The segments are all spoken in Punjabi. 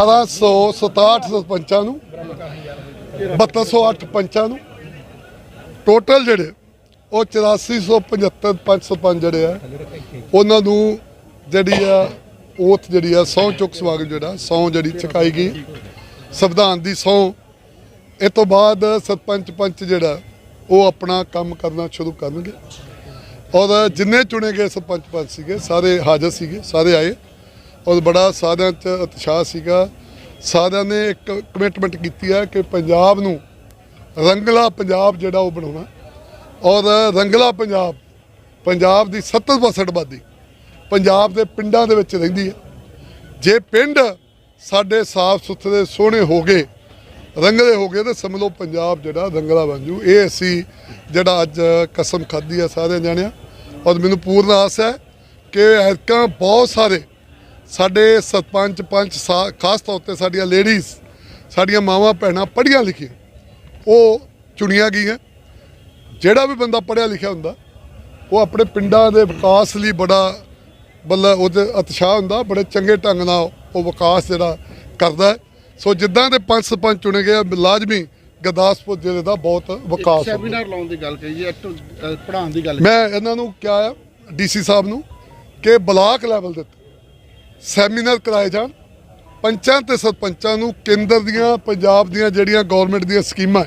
1267 ਸਰਪੰਚਾਂ ਨੂੰ 3208 ਪੰਚਾਂ ਨੂੰ। ਟੋਟਲ ਜਿਹੜੇ, ਉਹ 8475 ਪੰਚ ਸਰਪੰਚ ਜਿਹੜੇ ਆ, ਉਹਨਾਂ ਨੂੰ ਜਿਹੜੀ ਆ oath ਜਿਹੜੀ ਆ, ਸਹੁੰ ਚੁੱਕ ਸਵਾਗਤ ਜਿਹੜਾ, ਸਹੁੰ ਜਿਹੜੀ ਚੁਕਾਈ ਗਈ। ਸੰਵਿਧਾਨ ਦੀ ਸਹੁੰ। ਇਹ ਤੋਂ ਬਾਅਦ ਸਰਪੰਚ ਪੰਚ ਜਿਹੜਾ, ਉਹ ਆਪਣਾ ਕੰਮ ਕਰਨਾ ਸ਼ੁਰੂ ਕਰਨਗੇ। ਔਰ ਜਿੰਨੇ ਚੁਣੇ ਗਏ ਸਰਪੰਚ ਪੰਚ ਸੀਗੇ, ਸਾਰੇ ਹਾਜ਼ਰ ਸੀਗੇ, ਸਾਰੇ ਆਏ। ਔਰ ਬੜਾ ਸਾਰਿਆਂ 'ਚ ਉਤਸ਼ਾਹ ਸੀਗਾ। ਸਾਰਿਆਂ ਨੇ ਇੱਕ ਕਮਿਟਮੈਂਟ ਕੀਤੀ ਹੈ ਕਿ ਪੰਜਾਬ ਨੂੰ ਰੰਗਲਾ ਪੰਜਾਬ ਜਿਹੜਾ ਉਹ ਬਣਾਉਣਾ ਔਰ ਰੰਗਲਾ ਪੰਜਾਬ ਪੰਜਾਬ ਦੀ 70% ਆਬਾਦੀ ਪੰਜਾਬ ਦੇ ਪਿੰਡਾਂ ਦੇ ਵਿੱਚ ਰਹਿੰਦੀ ਹੈ। ਜੇ ਪਿੰਡ ਸਾਡੇ ਸਾਫ਼ ਸੁਥਰੇ, ਸੋਹਣੇ ਹੋ ਗਏ, ਰੰਗਲੇ ਹੋ ਗਏ, ਤੇ ਸਮਝ ਲਓ ਪੰਜਾਬ ਜਿਹੜਾ ਰੰਗਲਾ ਬਣ ਜੂ। ਇਹ ਅਸੀਂ ਜਿਹੜਾ ਅੱਜ ਕਸਮ ਖਾਧੀ ਆ ਸਾਰੇ ਜਾਣਿਆ। ਔਰ ਮੈਨੂੰ ਪੂਰਨ ਆਸ ਹੈ ਕਿ ਐਰਕਾਂ ਬਹੁਤ ਸਾਰੇ ਸਾਡੇ ਸਰਪੰਚ ਪੰਚ ਖਾਸ ਤੌਰ ਤੇ ਸਾਡੀਆਂ ਲੇਡੀਜ਼ ਸਾਡੀਆਂ ਮਾਵਾਂ ਭੈਣਾਂ ਪੜ੍ਹੀਆਂ ਲਿਖੀਆਂ। ਉਹ ਚੁਣੀਆਂ ਗਈਆਂ। ਜਿਹੜਾ ਵੀ ਬੰਦਾ ਪੜ੍ਹਿਆ ਲਿਖਿਆ ਹੁੰਦਾ ਉਹ ਆਪਣੇ ਪਿੰਡਾਂ ਦੇ ਵਿਕਾਸ ਲਈ ਬੜਾ ਬੱਲਾ ਉਹਦੇ ਉਤਸ਼ਾਹ ਹੁੰਦਾ ਬੜੇ ਚੰਗੇ ਢੰਗ ਨਾਲ ਉਹ ਵਿਕਾਸ ਜਿਹੜਾ ਕਰਦਾ ਹੈ। ਸੋ ਜਿੱਦਾਂ ਦੇ ਪੰਜ ਸਰਪੰਚ ਚੁਣੇ ਗਏ ਲਾਜ਼ਮੀ ਗੁਰਦਾਸਪੁਰ ਜ਼ਿਲ੍ਹੇ ਦਾ ਬਹੁਤ ਵਿਕਾਸ ਸੈਮੀਨਾਰ ਲਾਉਣ ਦੀ ਗੱਲ ਕਹੀ ਜੀ ਪੜਾਉਣ ਦੀ ਗੱਲ ਮੈਂ ਇਹਨਾਂ ਨੂੰ ਕਿਹਾ ਡੀਸੀ ਸਾਹਿਬ ਨੂੰ ਕਿ ਬਲਾਕ ਲੈਵਲ ਦੇ ਸੈਮੀਨਾਰ ਕਰਾਏ ਜਾਣ, ਪੰਚਾਂ ਤੇ ਸਰਪੰਚਾਂ ਨੂੰ ਕੇਂਦਰ ਦੀਆਂ, ਪੰਜਾਬ ਦੀਆਂ ਜਿਹੜੀਆਂ ਗਵਰਨਮੈਂਟ ਦੀਆਂ ਸਕੀਮਾਂ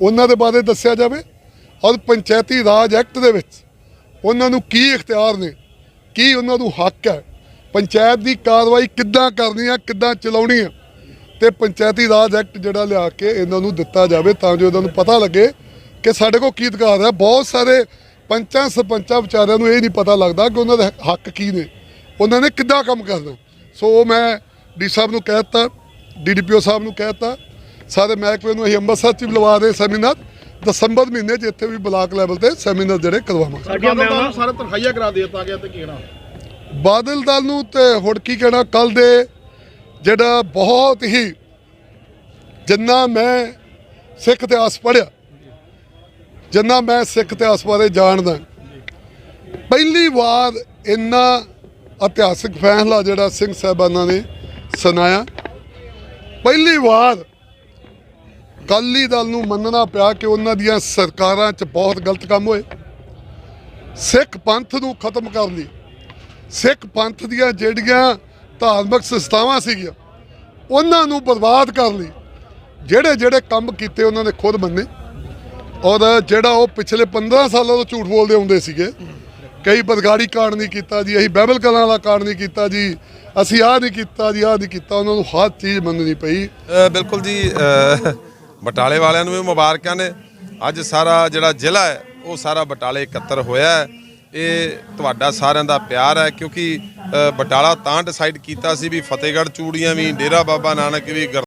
ਉਹਨਾਂ ਦੇ ਬਾਰੇ ਦੱਸਿਆ ਜਾਵੇ ਔਰ ਪੰਚਾਇਤੀ ਰਾਜ ਐਕਟ ਦੇ ਵਿੱਚ ਉਹਨਾਂ ਨੂੰ ਕੀ ਇਖਤਿਆਰ ਨੇ, ਕੀ ਉਹਨਾਂ ਨੂੰ ਹੱਕ ਹੈ, ਪੰਚਾਇਤ ਦੀ ਕਾਰਵਾਈ ਕਿੱਦਾਂ ਕਰਨੀ ਹੈ, ਕਿੱਦਾਂ ਚਲਾਉਣੀ ਆ ਤੇ ਪੰਚਾਇਤੀ ਰਾਜ ਐਕਟ ਜਿਹੜਾ ਲਿਆ ਕੇ ਇਹਨਾਂ ਨੂੰ ਦਿੱਤਾ ਜਾਵੇ ਤਾਂ ਜੋ ਇਹਨਾਂ ਨੂੰ ਪਤਾ ਲੱਗੇ ਕਿ ਸਾਡੇ ਕੋਲ ਕੀ ਅਧਿਕਾਰ ਹੈ। ਬਹੁਤ ਸਾਰੇ ਪੰਚਾਂ, ਸਰਪੰਚਾਂ ਵਿਚਾਰਿਆਂ ਨੂੰ ਇਹ ਨਹੀਂ ਪਤਾ ਲੱਗਦਾ ਕਿ ਉਹਨਾਂ ਦੇ ਹੱਕ ਕੀ ਨੇ। ਉਹਨਾਂ ਨੇ ਕਿੱਦਾਂ ਕੰਮ ਕਰਨਾ ਸੋ ਉਹ ਮੈਂ ਡੀ ਸਾਹਿਬ ਨੂੰ ਕਹਿ ਦਿੱਤਾ ਡੀਡੀਪੀਓ ਸਾਹਿਬ ਨੂੰ ਕਹਿ ਦਿੱਤਾ ਸਾਰੇ ਮਹਿਕਮੇ ਨੂੰ ਅਸੀਂ ਅੰਮ੍ਰਿਤਸਰ ਚ ਵੀ ਲਵਾ ਦੇ ਸੈਮੀਨਾਰ ਦਸੰਬਰ ਮਹੀਨੇ 'ਚ ਇੱਥੇ ਵੀ ਬਲਾਕ ਲੈਵਲ ਤੇ ਸੈਮੀਨਾਰ ਜਿਹੜੇ ਕਰਵਾਵਾਂਗੇ। ਸਾਡੀਆਂ ਮੈਂ ਸਾਰੇ ਤਨਖਾਹੀਆਂ ਕਰਾ ਦੇ ਦਿੱਤਾ ਗਿਆ ਤੇ ਕਿਹੜਾ ਬਾਦਲ ਦਲ ਨੂੰ ਤੇ ਹੁਣ ਕੀ ਕਹਿਣਾ ਕੱਲ ਦੇ ਜਿਹੜਾ ਬਹੁਤ ਹੀ ਜਿੰਨਾ ਮੈਂ ਸਿੱਖ ਇਤਿਹਾਸ ਪੜ੍ਹਿਆ ਜਿੰਨਾ ਮੈਂ ਸਿੱਖ ਇਤਿਹਾਸ ਬਾਰੇ ਜਾਣਦਾ ਪਹਿਲੀ ਵਾਰ ਇੰਨਾ ਇਤਿਹਾਸਿਕ ਫੈਸਲਾ ਜਿਹੜਾ ਸਿੰਘ ਸਾਹਿਬਾਨਾਂ ਨੇ ਸੁਣਾਇਆ। ਪਹਿਲੀ ਵਾਰ ਅਕਾਲੀ ਦਲ ਨੂੰ ਮੰਨਣਾ ਪਿਆ ਕਿ ਉਹਨਾਂ ਦੀਆਂ ਸਰਕਾਰਾਂ 'ਚ ਬਹੁਤ ਗਲਤ ਕੰਮ ਹੋਏ। ਸਿੱਖ ਪੰਥ ਨੂੰ ਖਤਮ ਕਰਨ ਲਈ, ਸਿੱਖ ਪੰਥ ਦੀਆਂ ਜਿਹੜੀਆਂ ਧਾਰਮਿਕ ਸੰਸਥਾਵਾਂ ਸੀਗੀਆਂ, ਉਹਨਾਂ ਨੂੰ ਬਰਬਾਦ ਕਰਨ ਲਈ ਜਿਹੜੇ ਜਿਹੜੇ ਕੰਮ ਕੀਤੇ ਉਹਨਾਂ ਨੇ ਖੁਦ ਮੰਨੇ। ਔਰ ਜਿਹੜਾ ਉਹ ਪਿਛਲੇ 15 ਸਾਲਾਂ ਤੋਂ ਝੂਠ ਬੋਲਦੇ ਹੁੰਦੇ ਸੀਗੇ ਕਈ ਬਦਗਾੜੀ ਕਾਂਡ ਨਹੀਂ ਕੀਤਾ ਜੀ, ਅਸੀਂ ਬਾਈਬਲ ਕਲਾਂ ਵਾਲਾ ਕਾਂਡ ਨਹੀਂ ਕੀਤਾ ਜੀ, ਅਸੀਂ ਆਹ ਨਹੀਂ ਕੀਤਾ ਜੀ, ਆਹ ਨਹੀਂ ਕੀਤਾ, ਉਹਨਾਂ ਨੂੰ ਹਰ ਚੀਜ਼ ਮੰਨਣੀ ਪਈ। ਬਿਲਕੁਲ ਜੀ ਬਟਾਲੇ ਵਾਲਿਆਂ ਨੂੰ ਵੀ ਮੁਬਾਰਕਾਂ ਨੇ। ਅੱਜ ਸਾਰਾ ਜਿਹੜਾ ਜ਼ਿਲ੍ਹਾ ਹੈ, ਉਹ ਸਾਰਾ ਬਟਾਲੇ ਇਕੱਤਰ ਹੋਇਆ ਹੈ। ਇਹ ਤੁਹਾਡਾ ਸਾਰਿਆਂ ਦਾ ਪਿਆਰ ਹੈ, ਕਿਉਂਕਿ ਬਟਾਲਾ ਤਾਂ ਡਿਸਾਈਡ ਕੀਤਾ ਸੀ ਵੀ ਫਤਿਹਗੜ੍ਹ ਚੂੜੀਆਂ ਵੀ, ਡੇਰਾ ਬਾਬਾ ਨਾਨਕ ਵੀ, ਗੁਰ-